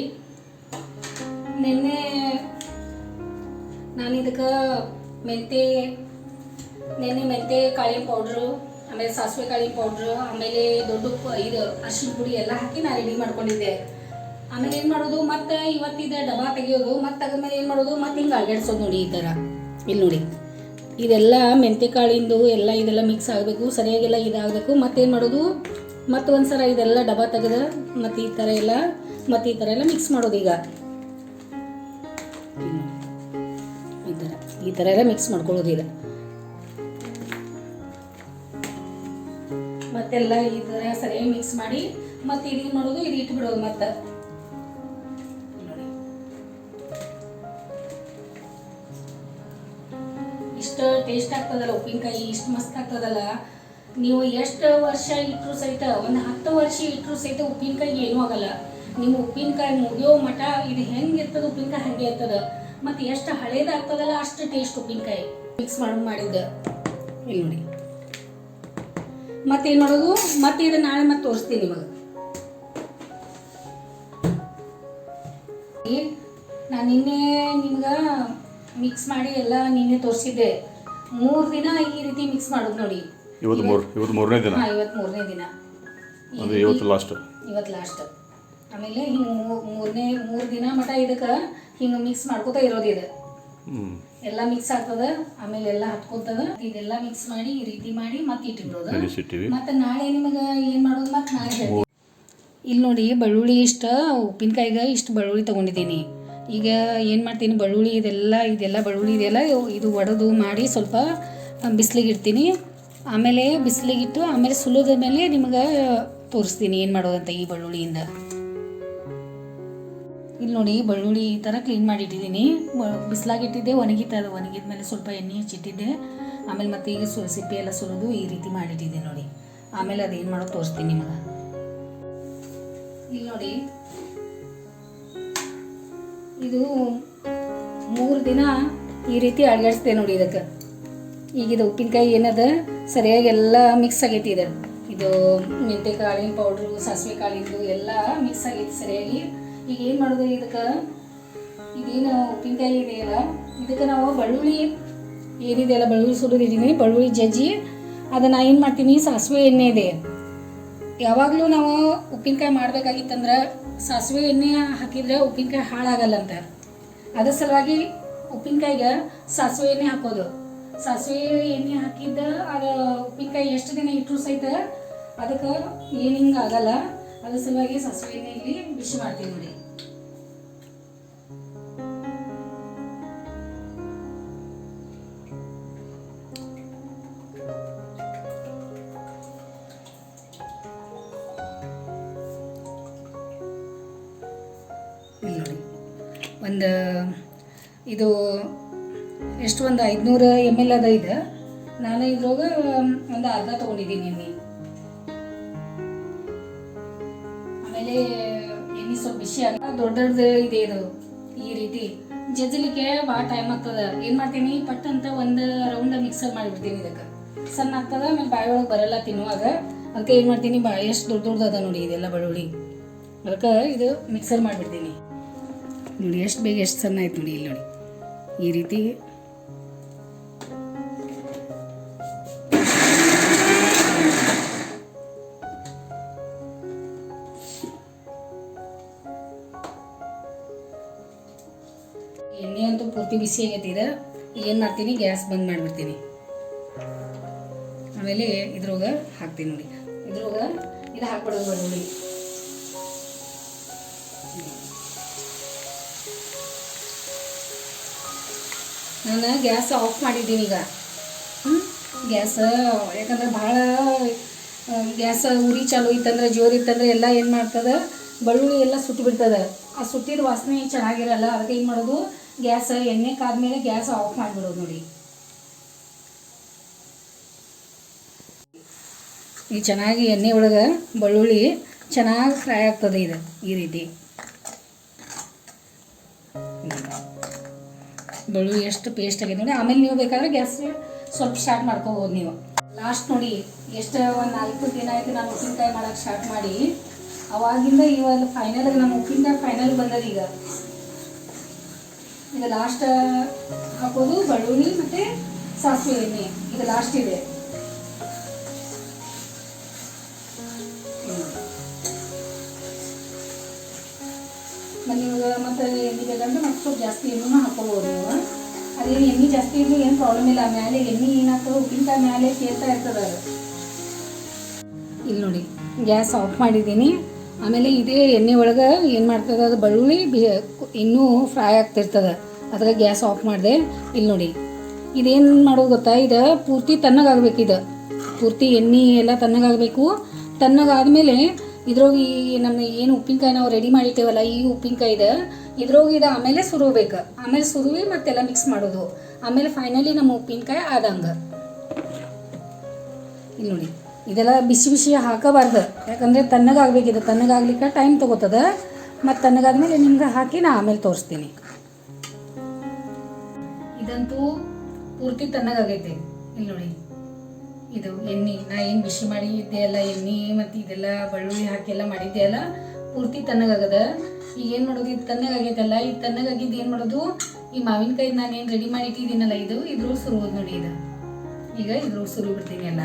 ನಿನ್ನೆ ನಾನು ಇದಕ್ಕೆ ಮೆಂತೆ ನೆನೆ ಮೆಂತೆ ಕಾಳಿನ ಪೌಡ್ರು ಆಮೇಲೆ ಸಾಸಿವೆ ಕಾಳಿನ ಪೌಡ್ರು ಆಮೇಲೆ ದೊಡ್ಡ ಇದು ಅರಿಶಿನ ಪುಡಿ ಎಲ್ಲ ಹಾಕಿ ನಾನು ರೆಡಿ ಮಾಡ್ಕೊಂಡಿದ್ದೆ. ಆಮೇಲೆ ಏನು ಮಾಡೋದು? ಮತ್ತೆ ಇವತ್ತಿದ ಡಬಾ ತೆಗಿಯೋದು. ಮತ್ತೆ ತೆಗೆದ್ಮೇಲೆ ಏನು ಮಾಡೋದು? ಮತ್ತೆ ಹಿಂಗೆ ಅಲ್ಗಾಡ್ಸೋದು ನೋಡಿ ಈ ಥರ. ಇಲ್ಲಿ ನೋಡಿ. ಇದೆಲ್ಲ ಮೆಂತೆ ಕಾಳಿಂದು ಎಲ್ಲ ಇದೆಲ್ಲ ಮಿಕ್ಸ್ ಆಗಬೇಕು, ಸರಿಯಾಗೆಲ್ಲ ಇದಾಗಬೇಕು. ಮತ್ತೇನು ಮಾಡೋದು? ಮತ್ತೆ ಒಂದು ಸಲ ಇದೆಲ್ಲ ಡಬಾ ತೆಗೆದು ಮತ್ತು ಈ ಥರ ಎಲ್ಲ, ಮತ್ತು ಈ ಥರ ಎಲ್ಲ ಮಿಕ್ಸ್ ಮಾಡೋದು ಈಗ. ಈ ಥರ ಎಲ್ಲ ಮಿಕ್ಸ್ ಮಾಡ್ಕೊಳ್ಳೋದು ಈಗ ಮತ್ತೆಲ್ಲ ಈ ಥರ ಸರಿಯಾಗಿ ಮಿಕ್ಸ್ ಮಾಡಿ ಮತ್ತೆ ಇದು ಮಾಡೋದು ಇದು ಇಟ್ಬಿಡೋದು ಮತ್ತೆ. ಇಷ್ಟು ಟೇಸ್ಟ್ ಆಗ್ತದಲ್ಲ ಉಪ್ಪಿನಕಾಯಿ, ಇಷ್ಟು ಮಸ್ತ್ ಆಗ್ತದಲ್ಲ. ನೀವು ಎಷ್ಟು ವರ್ಷ ಇಟ್ಟರು ಸಹಿತ, ಒಂದು ಹತ್ತು ವರ್ಷ ಇಟ್ಟರು ಸಹಿತ ಉಪ್ಪಿನಕಾಯಿ ಏನೂ ಆಗಲ್ಲ. ನಿಮ್ಮ ಉಪ್ಪಿನಕಾಯಿ ಮುಗಿಯೋ ಮಠ, ಇದು ಹೆಂಗೆ ಇರ್ತದ, ಉಪ್ಪಿನಕಾಯಿ ಹಾಗೆ ಇರ್ತದ. ಮತ್ತು ಎಷ್ಟು ಹಳೇದಾಗ್ತದಲ್ಲ ಅಷ್ಟು ಟೇಸ್ಟ್ ಉಪ್ಪಿನಕಾಯಿ. ಮಿಕ್ಸ್ ಮಾಡಿ ಮಾಡಿದ್ದೆ. ಇಲ್ಲಿ ನೋಡಿ. ಮತ್ತೇನು ಮಾಡೋದು? ಮತ್ತೆ ಇದು ನಾಳೆ ಮತ್ತೆ ತೋರಿಸ್ತೀನಿ ನಿಮಗೆ. ನಾನು ನಿನ್ನೆ ನಿಮ್ಗೆ ಮಿಕ್ಸ್ ಮಾಡಿ ಎಲ್ಲ ನಿನ್ನೆ ತೋರಿಸಿದ್ದೆ. ಮೂರು ದಿನ ಈ ರೀತಿ ಮಿಕ್ಸ್ ಮಾಡೋದು ನೋಡಿ. ಇವತ್ತು ಮೂರು ಇವತ್ತು ಮೂರನೇ ದಿನ? ಹಾಂ ಇವತ್ತು ಮೂರನೇ ದಿನ. ಇವತ್ತು ಲಾಸ್ಟ್ ಇವತ್ತು ಲಾಸ್ಟ್ ಆಮೇಲೆ ಹಿಂಗೆ ಮೂರನೇ ಮೂರು ದಿನ ಮಟ ಇದಕ್ಕೆ ಹಿಂಗೆ ಮಿಕ್ಸ್ ಮಾಡ್ಕೊತ ಇರೋದು ಇದು. ಎಲ್ಲ ಮಿಕ್ಸ್ ಆಗ್ತದ ಆಮೇಲೆ ಎಲ್ಲ ಹತ್ಕೊತದ. ಇದೆಲ್ಲ ಮಿಕ್ಸ್ ಮಾಡಿ ಈ ರೀತಿ ಮಾಡಿ ಮತ್ತೆ ಇಟ್ಬಿಡೋದು ಮತ್ತೆ ನಾಳೆ ನಿಮಗೆ ಏನು ಮಾಡೋದು ಮತ್ತೆ ನಾಳೆ ಇಲ್ಲಿ ನೋಡಿ ಬೆಳ್ಳುಳ್ಳಿ ಇಷ್ಟ ಉಪ್ಪಿನಕಾಯಿಗೆ ಇಷ್ಟು ಬೆಳ್ಳುಳ್ಳಿ ತಗೊಂಡಿದ್ದೀನಿ. ಈಗ ಏನು ಮಾಡ್ತೀನಿ ಬೆಳ್ಳುಳ್ಳಿ ಇದೆಲ್ಲ ಇದೆಲ್ಲ ಬೆಳ್ಳುಳ್ಳಿ ಇದೆಲ್ಲ ಇದು ಒಡೆದು ಮಾಡಿ ಸ್ವಲ್ಪ ಬಿಸಿಲಿಗೆ ಇಡ್ತೀನಿ. ಆಮೇಲೆ ಬಿಸಿಲಿಗಿಟ್ಟು ಆಮೇಲೆ ಸುಲಿದ ಮೇಲೆ ನಿಮಗೆ ತೋರಿಸ್ತೀನಿ ಏನು ಮಾಡೋದಂತ ಈ ಬೆಳ್ಳುಳ್ಳಿಯಿಂದ. ಇಲ್ಲಿ ನೋಡಿ ಬೆಳ್ಳುಳ್ಳಿ ಈ ಥರ ಕ್ಲೀನ್ ಮಾಡಿ ಇಟ್ಟಿದ್ದೀನಿ ಬಿಸಿಲಾಗಿಟ್ಟಿದ್ದೆ, ಒಣಗಿತಾ ಅದು ಒಣಗಿದ ಮೇಲೆ ಸ್ವಲ್ಪ ಎಣ್ಣೆ ಹಚ್ಚಿಟ್ಟಿದ್ದೆ. ಆಮೇಲೆ ಮತ್ತೆ ಈಗ ಸು ಸಿಪ್ಪೆ ಎಲ್ಲ ಸುರಿದು ಈ ರೀತಿ ಮಾಡಿಟ್ಟಿದ್ದೆ ನೋಡಿ. ಆಮೇಲೆ ಅದೇನು ಮಾಡೋದು ತೋರಿಸ್ತೀನಿ ನಿಮಗೆ. ಇಲ್ಲಿ ನೋಡಿ. ಇದು ಮೂರು ದಿನ ಈ ರೀತಿ ಅಡ್ಗಾಡಿಸ್ದೆ ನೋಡಿ ಇದಕ್ಕೆ. ಈಗ ಇದು ಉಪ್ಪಿನಕಾಯಿ ಏನದ, ಸರಿಯಾಗಿ ಎಲ್ಲ ಮಿಕ್ಸ್ ಆಗೈತಿ ಇದು. ಇದು ಮೆಂತೆ ಕಾಳಿನ ಪೌಡ್ರು ಸಾಸಿವೆ ಕಾಳಿಂದು ಎಲ್ಲ ಮಿಕ್ಸ್ ಆಗೈತಿ ಸರಿಯಾಗಿ. ಈಗ ಏನು ಮಾಡೋದು ಇದಕ್ಕೆ? ಇದೇನು ಉಪ್ಪಿನಕಾಯಿ ಇದೆಯಲ್ಲ ಇದಕ್ಕೆ ನಾವು ಬೆಳ್ಳುಳ್ಳಿ ಏನಿದೆಯಲ್ಲ ಬೆಳ್ಳುಳ್ಳಿ ಸುರಿದಿದ್ದೀನಿ ಬಳ್ಳುಳ್ಳಿ ಜಜ್ಜಿ. ಅದನ್ನ ಏನು ಮಾಡ್ತೀನಿ, ಸಾಸಿವೆ ಎಣ್ಣೆ ಇದೆ ಯಾವಾಗಲೂ ನಾವು ಉಪ್ಪಿನಕಾಯಿ ಮಾಡ್ಬೇಕಾಗಿತ್ತಂದ್ರ ಸಾಸಿವೆ ಎಣ್ಣೆ ಹಾಕಿದ್ರೆ ಉಪ್ಪಿನಕಾಯಿ ಹಾಳಾಗಲ್ಲ ಅಂತ ಅದ್ರ ಸಲುವಾಗಿ ಉಪ್ಪಿನಕಾಯಿಗೆ ಸಾಸಿವೆ ಎಣ್ಣೆ ಹಾಕೋದು. ಸಾಸಿವೆ ಎಣ್ಣೆ ಹಾಕಿದ್ದ ಅದು ಉಪ್ಪಿನಕಾಯಿ ಎಷ್ಟು ದಿನ ಇಟ್ಟರು ಸಹಿತ ಅದಕ್ಕೆ ಏನು ಹಿಂಗೆ ಆಗಲ್ಲ. ಅದ್ರ ಸಲುವಾಗಿ ಸಾಸಿವೆ ಎಣ್ಣೆ ಇಲ್ಲಿ ಬಿಸಿ ಮಾಡ್ತೀವಿ ನೋಡಿ. ಒಂದು, ಇದು ಎಷ್ಟು ಒಂದು ಐದುನೂರು ಎಂ ಎಲ್ ಅದ ಇದು. ನಾನು ಇದ್ರೊಳಗೆ, ಒಂದು ಅರ್ಧ ತೊಗೊಂಡಿದ್ದೀನಿ ಎಣ್ಣೆ ದೊಡ್ಡ ದೊಡ್ಡದು ಇದೆ ಇದು, ಈ ರೀತಿ. ಜಜ್ಜಲಿಕ್ಕೆ ಭಾಳ ಟೈಮ್ ಆಗ್ತದ. ಏನು ಮಾಡ್ತೀನಿ? ಪಟ್ ಅಂತ ಒಂದು ರೌಂಡ್ ಮಿಕ್ಸರ್ ಮಾಡಿಬಿಡ್ತೀನಿ ಇದಕ್ಕೆ. ಸಣ್ಣ ಆಗ್ತದ, ಆಮೇಲೆ ಬಾಯಿ ಒಳಗೆ ಬರಲ್ಲ ತಿನ್ನುವಾಗ. ಅದಕ್ಕೆ ಏನು ಮಾಡ್ತೀನಿ? ಬಾ, ಎಷ್ಟು ದೊಡ್ಡ ದೊಡ್ಡದ ನೋಡಿ ಇದೆಲ್ಲ ಬೆಳ್ಳುಳ್ಳಿ ಅದಕ್ಕೆ ಇದು ಮಿಕ್ಸರ್ ಮಾಡಿಬಿಡ್ತೀನಿ. ನೋಡಿ, ಎಷ್ಟು ಬೇಗ ಎಷ್ಟು ಸಣ್ಣ ಆಯ್ತು ನೋಡಿ ಇಲ್ಲಿ ನೋಡಿ. ಈ ರೀತಿ ಪೂರ್ತಿ ಬಿಸಿ ಆಗೈತಿ ಇದು ಏನು ಮಾಡ್ತೀನಿ, ಗ್ಯಾಸ್ ಬಂದ್ ಮಾಡಿಬಿಡ್ತೀನಿ. ಆಮೇಲೆ ಇದ್ರೊಳಗೆ ಹಾಕ್ತೀನಿ ನೋಡಿ. ಇದ್ರೊಳಗ ಇದು ಹಾಕ್ಬಿಡೋದು ನೋಡಿ. ನಾನು ಗ್ಯಾಸ್ ಆಫ್ ಮಾಡಿದ್ದೀನಿ ಈಗ. ಗ್ಯಾಸ್, ಯಾಕಂದ್ರೆ ಭಾಳ ಗ್ಯಾಸ್ ಉರಿ ಚಾಲು ಇತ್ತಂದ್ರೆ, ಜೋರು ಇತ್ತಂದ್ರೆ ಎಲ್ಲ ಏನು ಮಾಡ್ತದೆ? ಬೆಳ್ಳುಳ್ಳಿ ಎಲ್ಲ ಸುಟ್ಟು ಬಿಡ್ತದ ಆ ಸುಟ್ಟಿದ ವಾಸನೆ ಚೆನ್ನಾಗಿರಲ್ಲ, ಅದಕ್ಕೆ ಏನು ಮಾಡೋದು? ಗ್ಯಾಸ್, ಎಣ್ಣೆ ಕಾದ್ಮೇಲೆ ಗ್ಯಾಸ್ ಆಫ್ ಮಾಡಿಬಿಡೋದು ನೋಡಿ. ಈ ಚೆನ್ನಾಗಿ ಎಣ್ಣೆ ಒಳಗೆ ಬೆಳ್ಳುಳ್ಳಿ ಚೆನ್ನಾಗಿ ಫ್ರೈ ಆಗ್ತದೆ ಇದು, ಈ ರೀತಿ. ಬೆಳ್ಳುಳ್ಳಿ ಎಷ್ಟು ಪೇಸ್ಟ್ ಆಗಿದೆ ನೋಡಿ. ಆಮೇಲೆ ನೀವು ಬೇಕಾದ್ರೆ ಗ್ಯಾಸ್ ಸ್ವಲ್ಪ ಸ್ಟಾರ್ಟ್ ಮಾಡ್ಕೋಬೋದು ನೀವು. ಲಾಸ್ಟ್ ನೋಡಿ, ಎಷ್ಟು ಒಂದು ನಾಲ್ಕು ದಿನ ಆಯ್ತು ನಾನು ಉಪ್ಪಿನಕಾಯಿ ಮಾಡೋಕೆ ಸ್ಟಾರ್ಟ್ ಮಾಡಿ. ಅವಾಗಿಂದ ಇವಾಗ ಫೈನಲ್ ನಮ್ಮ ಉಪ್ಪಿನಕಾಯಿ ಫೈನಲ್ ಬಂದದ ಈಗ ಈಗ ಲಾಸ್ಟ್ ಹಾಕೋದು ಬೆಳ್ಳುಳ್ಳಿ ಮತ್ತೆ ಸಾಸಿವೆ ಎಣ್ಣೆ. ಈಗ ಲಾಸ್ಟ್ ಇದೆ. ಮತ್ತು ಎಣ್ಣೆ ಬೇಕಂದ್ರೆ ಮತ್ತೆ ಸ್ವಲ್ಪ ಜಾಸ್ತಿ ಎಣ್ಣೆನೂ ಹಾಕೋಬೋದು. ನೀವು ಅದೇನು ಎಣ್ಣೆ ಜಾಸ್ತಿ ಇರಲಿ ಏನು ಪ್ರಾಬ್ಲಮ್ ಇಲ್ಲ. ಮೇಲೆ ಎಣ್ಣೆ ಏನಾಗ್ತದೆ ಉಪ್ಪಿನಕಾಯಿ ಮೇಲೆ ಸೇರ್ತಾ ಇರ್ತದೆ ಅದು. ಇಲ್ಲಿ ನೋಡಿ, ಗ್ಯಾಸ್ ಆಫ್ ಮಾಡಿದ್ದೀನಿ. ಆಮೇಲೆ ಇದೇ ಎಣ್ಣೆ ಒಳಗೆ ಏನು ಮಾಡ್ತದೆ? ಅದು ಬೆಳ್ಳುಳ್ಳಿ ಬಿ, ಇನ್ನೂ ಫ್ರೈ ಆಗ್ತಿರ್ತದೆ. ಅದ್ರಾಗ ಗ್ಯಾಸ್ ಆಫ್ ಮಾಡಿದೆ. ಇಲ್ಲಿ ನೋಡಿ. ಇದೇನು ಮಾಡೋದು ಗೊತ್ತಾ? ಇದು ಪೂರ್ತಿ ತಣ್ಣಗಾಗಬೇಕು ಇದು. ಪೂರ್ತಿ ಎಣ್ಣೆ ಎಲ್ಲ ತಣ್ಣಗಾಗಬೇಕು. ಇದ್ರೊಳಗೆ ಈ ನಮ್ಮ ಏನು ಉಪ್ಪಿನಕಾಯಿ ನಾವು ರೆಡಿ ಮಾಡಿಟ್ಟೇವಲ್ಲ ಈ ಉಪ್ಪಿನಕಾಯಿ ಇದೆ ಇದ್ರೊಳಗೆ ಇದು ಆಮೇಲೆ ಸುರುಬೇಕು. ಆಮೇಲೆ ಸುರುವಿ ಮತ್ತೆಲ್ಲ ಮಿಕ್ಸ್ ಮಾಡೋದು. ಆಮೇಲೆ ಫೈನಲಿ ನಮ್ಮ ಉಪ್ಪಿನಕಾಯಿ ಆದಂಗೆ. ಇಲ್ಲಿ ನೋಡಿ. ಇದೆಲ್ಲ ಬಿಸಿ ಬಿಸಿ ಹಾಕಬಾರ್ದು. ಯಾಕಂದರೆ ತಣ್ಣಗಾಗಬೇಕಿದೆ. ತಣ್ಣಗಾಗ್ಲಿಕ್ಕೆ ಟೈಮ್ ತೊಗೋತದ. ಮತ್ತು ತಣ್ಣಗಾದ್ಮೇಲೆ ನಿಮ್ಗೆ ಹಾಕಿ ನಾ ಆಮೇಲೆ ತೋರಿಸ್ತೀನಿ. ಇದಂತೂ ಪೂರ್ತಿ ತಣ್ಣಗಾಗೈತೆ. ಇಲ್ಲಿ ನೋಡಿ. ಇದು ಎಣ್ಣೆ. ನಾ ಏನು ಬಿಸಿ ಮಾಡಿದ್ದೆ ಅಲ್ಲ, ಎಣ್ಣೆ ಮತ್ತು ಇದೆಲ್ಲ ಬೆಳ್ಳುಳ್ಳಿ ಹಾಕಿ ಎಲ್ಲ ಮಾಡಿದ್ದೆ ಅಲ್ಲ, ಪೂರ್ತಿ ತಣ್ಣಗಾಗದ. ಈಗ ಏನು ಮಾಡೋದು? ಇದು ತಣ್ಣಗಾಗೈತಲ್ಲ ಇದು ತಣ್ಣಗಾಗಿದ್ದು ಏನು ಮಾಡೋದು? ಈ ಮಾವಿನಕಾಯಿ ನಾನು ಏನು ರೆಡಿ ಮಾಡಿ ಇಟ್ಟಿದ್ದೀನಲ್ಲ ಇದು ಇದ್ರೂ ಸುರುವುದು ನೋಡಿ ಇದು ಈಗ ಇದ್ರೂ ಸುರು ಬಿಡ್ತೀನಿ ಎಲ್ಲ.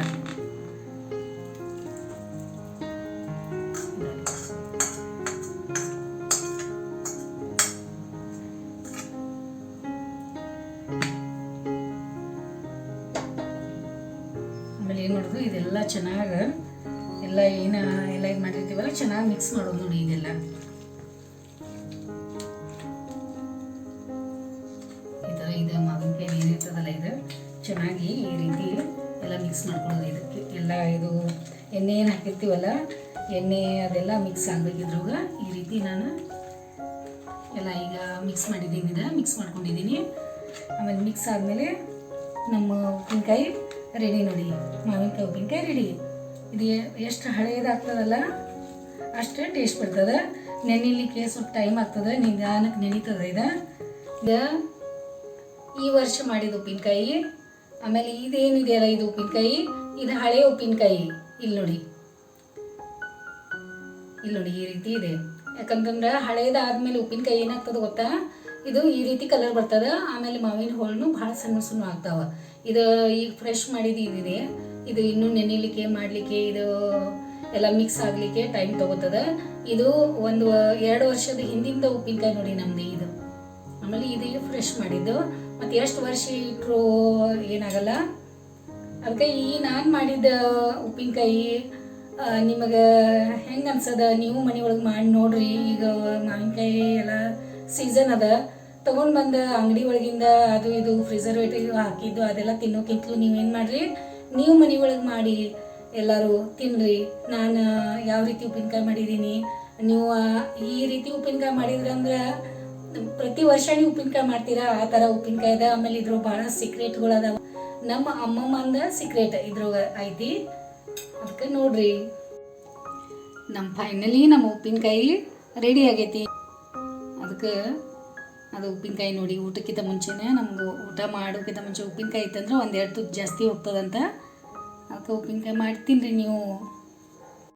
ಚೆನ್ನಾಗಿ ಎಲ್ಲ ಏನು ಎಲ್ಲ ಇದು ಮಾಡಿರ್ತೀವಲ್ಲ, ಚೆನ್ನಾಗಿ ಮಿಕ್ಸ್ ಮಾಡೋದು ನೋಡಿ ಇದೆಲ್ಲ. ಈ ಥರ ಇದು, ಮಾವಿನಕಾಯಿ ಏನಿರ್ತದಲ್ಲ ಇದು. ಚೆನ್ನಾಗಿ ಈ ರೀತಿ ಎಲ್ಲ ಮಿಕ್ಸ್ ಮಾಡ್ಕೊಳ್ಳೋದು ಇದಕ್ಕೆ. ಎಲ್ಲ ಇದು ಎಣ್ಣೆ ಏನು ಹಾಕಿರ್ತೀವಲ್ಲ, ಎಣ್ಣೆ ಅದೆಲ್ಲ ಮಿಕ್ಸ್ ಆಗಬೇಕಿದ್ರಾಗ ಈ ರೀತಿ ನಾನು ಎಲ್ಲ ಈಗ ಮಿಕ್ಸ್ ಮಾಡಿದ್ದೀನಿ ಮಿಕ್ಸ್ ಮಾಡ್ಕೊಂಡಿದ್ದೀನಿ. ಆಮೇಲೆ ಮಿಕ್ಸ್ ಆದಮೇಲೆ ನಮ್ಮ ಉಪ್ಪಿನಕಾಯಿ ರೆಡಿ ನೋಡಿ, ಮಾವಿನಕಾಯಿ, ಉಪ್ಪಿನಕಾಯಿ ರೆಡಿ. ಇದು ಎಷ್ಟು ಹಳೆಯದಾಗ್ತದಲ್ಲ ಅಷ್ಟೇ ಟೇಸ್ಟ್ ಬರ್ತದೆ. ನೆನಿಲಿಕ್ಕೆ ಸ್ವಲ್ಪ ಟೈಮ್ ಆಗ್ತದೆ ನಿಧಾನಕ್ಕೆ ನೆನೀತದೆ ಇದು. ಇದು ಈ ವರ್ಷ ಮಾಡಿದ ಉಪ್ಪಿನಕಾಯಿ, ಆಮೇಲೆ ಇದೇನಿದೆಯಲ್ಲ ಇದು ಉಪ್ಪಿನಕಾಯಿ? ಇದು ಹಳೆ ಉಪ್ಪಿನಕಾಯಿ. ಇಲ್ಲಿ ನೋಡಿ. ಇಲ್ಲಿ ನೋಡಿ, ಈ ರೀತಿ ಇದೆ. ಯಾಕಂತಂದ್ರೆ ಹಳೇದಾದ್ಮೇಲೆ ಉಪ್ಪಿನಕಾಯಿ ಏನಾಗ್ತದೆ ಗೊತ್ತಾ? ಇದು ಈ ರೀತಿ ಕಲರ್ ಬರ್ತದೆ. ಆಮೇಲೆ ಮಾವಿನ ಹೋಳ್ನು ಭಾಳ ಸಣ್ಣ ಸಣ್ಣ ಆಗ್ತಾವ. ಇದು ಈಗ ಫ್ರೆಶ್ ಮಾಡಿದ್ದು ಇದಿದೆ. ಇದು ಇನ್ನೂ ನೆನೆಲಿಕ್ಕೆ, ಮಾಡಲಿಕ್ಕೆ, ಇದು ಎಲ್ಲ ಮಿಕ್ಸ್ ಆಗಲಿಕ್ಕೆ ಟೈಮ್ ತಗೋತದ. ಇದು ಒಂದು ಎರಡು ವರ್ಷದ ಹಿಂದಿಂದ ಉಪ್ಪಿನಕಾಯಿ ನೋಡಿ ನಮ್ದು ಇದು. ಆಮೇಲೆ ಇದು ಫ್ರೆಶ್ ಮಾಡಿದ್ದು. ಮತ್ತು ಎಷ್ಟು ವರ್ಷ ಇಟ್ಟರು ಏನಾಗಲ್ಲ. ಅದಕ್ಕೆ ಈ ನಾನು ಮಾಡಿದ ಉಪ್ಪಿನಕಾಯಿ ನಿಮಗೆ ಹೆಂಗೆ ಅನ್ಸದ? ನೀವು ಮನೆ ಒಳಗೆ ಮಾಡಿ ನೋಡ್ರಿ. ಈಗ ಮಾವಿನಕಾಯಿ ಎಲ್ಲ ಸೀಸನ್ ಅದ. ತೊಗೊಂಡು ಬಂದ ಅಂಗಡಿ ಒಳಗಿಂದ ಅದು ಇದು ಪ್ರಿಸರ್ವೇಟಿವ್ ಹಾಕಿದ್ದು ಅದೆಲ್ಲ ತಿನ್ನೋಕ್ಕಿಂತಲೂ ನೀವೇನು ಮಾಡಿರಿ? ನೀವು ಮನೆ ಒಳಗೆ ಮಾಡಿ ಎಲ್ಲರೂ ತಿನ್ನಿರಿ ನಾನು ಯಾವ ರೀತಿ ಉಪ್ಪಿನಕಾಯಿ ಮಾಡಿದ್ದೀನಿ? ನೀವು ಈ ರೀತಿ ಉಪ್ಪಿನಕಾಯಿ ಮಾಡಿದ್ರಂದ್ರೆ ಪ್ರತಿ ವರ್ಷ ನೀವು ಉಪ್ಪಿನಕಾಯಿ ಮಾಡ್ತೀರಾ? ಆ ಥರ ಉಪ್ಪಿನಕಾಯಿ ಅದ. ಆಮೇಲೆ ಇದ್ರ ಭಾಳ ಸೀಕ್ರೆಟ್ಗಳು ಅದಾವ. ನಮ್ಮ ಅಮ್ಮಮ್ಮಂದ ಸೀಕ್ರೆಟ್ ಇದ್ರ ಐತಿ. ಅದಕ್ಕೆ ನೋಡ್ರಿ. ನಮ್ಮ ಫೈನಲಿ ನಮ್ಮ ಉಪ್ಪಿನಕಾಯಿ ರೆಡಿ ಆಗೈತಿ. ಅದಕ್ಕೆ ಅದು ಉಪ್ಪಿನಕಾಯಿ ನೋಡಿ, ಊಟಕ್ಕಿಂತ ಮುಂಚೆನೇ ನಮ್ಗೆ ಊಟ ಮಾಡೋಕ್ಕಿಂತ ಮುಂಚೆ ಉಪ್ಪಿನಕಾಯಿ ಇತ್ತಂದ್ರೆ ಒಂದೆರಡು ತುತ್ತು ಜಾಸ್ತಿ ಹೋಗ್ತದಂತ. ಅದಕ್ಕೆ ಉಪ್ಪಿನಕಾಯಿ ಮಾಡ್ತೀನಿ ರೀ ನೀವು.